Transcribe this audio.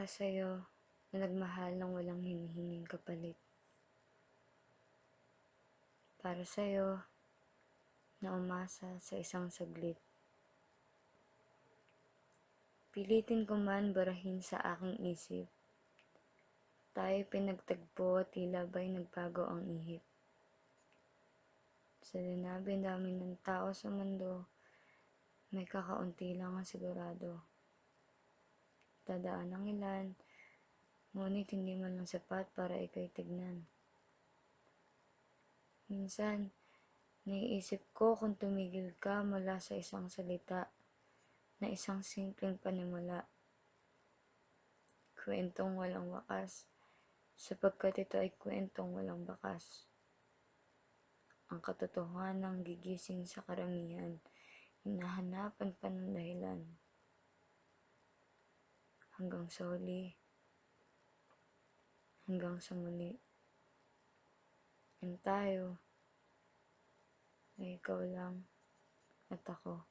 Para sa'yo na nagmahal ng walang hinihinging kapalit. Para sa'yo na umasa sa isang saglit. Pilitin ko man barahin sa aking isip. Tayo pinagtagpo tila ba'y nagbago ang ihip. Sa dinabi-dami ng tao sa mundo, may kakaunti lang ang sigurado. Dadaan ang ilan, ngunit hindi man lang sapat para ikay tignan. Minsan, naiisip ko kung tumigil ka mula sa isang salita na isang simpleng panimula. Kwentong walang wakas, sapagkat ito ay kwentong walang bakas. Ang katotohanan ng gigising sa karamihan, hinahanapan pa ng dahilan. Hanggang sa huli, hanggang sa muli. Yan tayo, na ikaw lang at ako.